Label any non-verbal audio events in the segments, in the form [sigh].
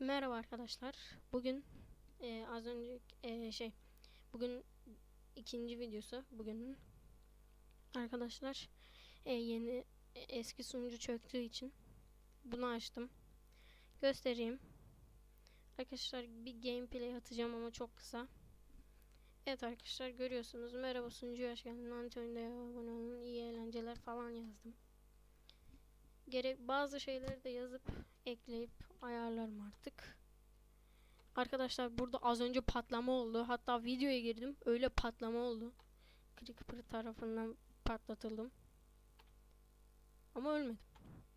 Merhaba arkadaşlar. Bugün e, az önce e, şey bugün ikinci videosu bugünün. Arkadaşlar e, yeni e, eski sunucu çöktüğü için bunu açtım. Göstereyim. Arkadaşlar bir gameplay atacağım ama çok kısa. Evet arkadaşlar görüyorsunuz. Merhaba sunucuya hoş geldin. Antonio'ya abone olun. İyi eğlenceler falan yazdım. Gerek bazı şeyleri de yazıp ekleyip ayarlarım artık. Arkadaşlar burada az önce patlama oldu. Hatta videoya girdim. Öyle patlama oldu. Creeper tarafından patlatıldım. Ama ölmedim.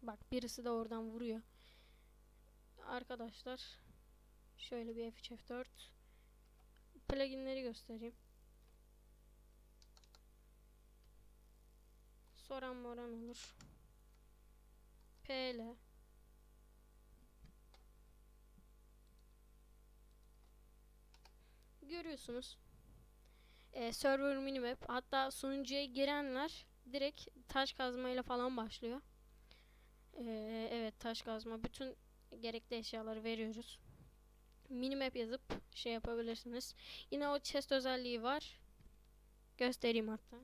Bak birisi de oradan vuruyor. Arkadaşlar şöyle bir F3 F4 pluginleri göstereyim. Soran moran olur. PL Görüyorsunuz. Ee, server minimap hatta sunucuya girenler direkt taş kazmayla falan başlıyor. Ee, evet taş kazma bütün gerekli eşyaları veriyoruz. Minimap yazıp şey yapabilirsiniz. Yine o chest özelliği var. Göstereyim hatta.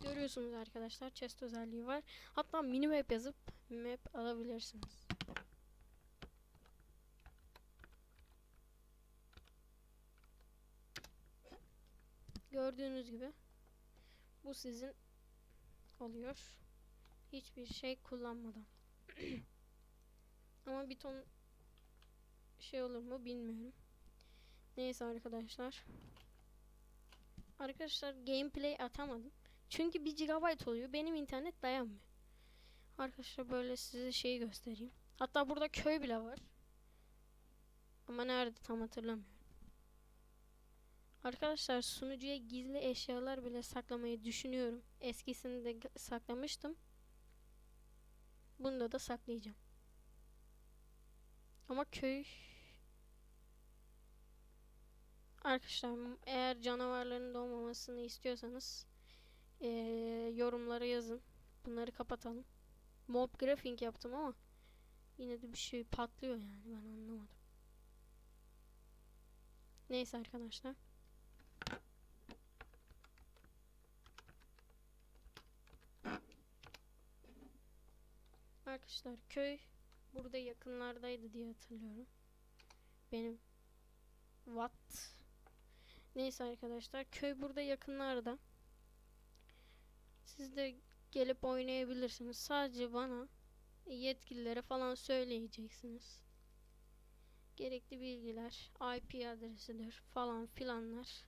Görüyorsunuz arkadaşlar chest özelliği var. Hatta minimap yazıp map alabilirsiniz. Gördüğünüz gibi bu sizin oluyor. Hiçbir şey kullanmadan. [clears throat] Ama bir ton şey olur mu bilmiyorum. Neyse arkadaşlar. Arkadaşlar gameplay atamadım. Çünkü 1 GB oluyor. Benim internet dayanmıyor. Arkadaşlar böyle size şeyi göstereyim. Hatta burada köy bile var. Ama nerede tam hatırlamıyorum. Arkadaşlar sunucuya gizli eşyalar bile saklamayı düşünüyorum. Eskisini de saklamıştım. Bunda da saklayacağım. Ama köy Arkadaşlar eğer canavarların doğmamasını istiyorsanız ee, yorumlara yazın. Bunları kapatalım. Mob grafing yaptım ama yine de bir şey patlıyor yani ben anlamadım. Neyse arkadaşlar. Arkadaşlar köy burada yakınlardaydı diye hatırlıyorum. Benim What? Neyse arkadaşlar köy burada yakınlarda. Siz de gelip oynayabilirsiniz. Sadece bana yetkililere falan söyleyeceksiniz. Gerekli bilgiler, IP adresidir falan filanlar.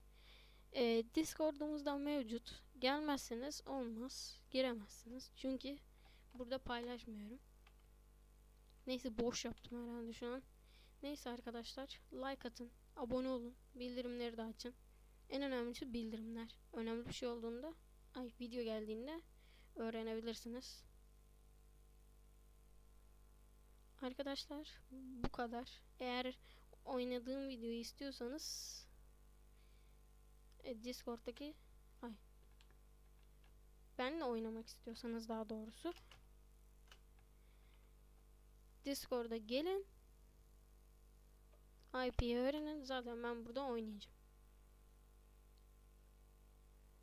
Ee, Discord'umuzda mevcut. Gelmezseniz olmaz. Giremezsiniz. Çünkü burada paylaşmıyorum. Neyse boş yaptım herhalde şu an. Neyse arkadaşlar like atın, abone olun, bildirimleri de açın. En önemlisi bildirimler. Önemli bir şey olduğunda ay video geldiğinde öğrenebilirsiniz. Arkadaşlar bu kadar. Eğer oynadığım videoyu istiyorsanız e, Discord'daki ay benle oynamak istiyorsanız daha doğrusu Discord'a gelin IP'yi öğrenin zaten ben burada oynayacağım.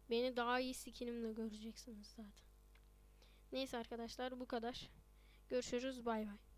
Beni daha iyi skinimle göreceksiniz zaten. Neyse arkadaşlar bu kadar. Görüşürüz bay bay.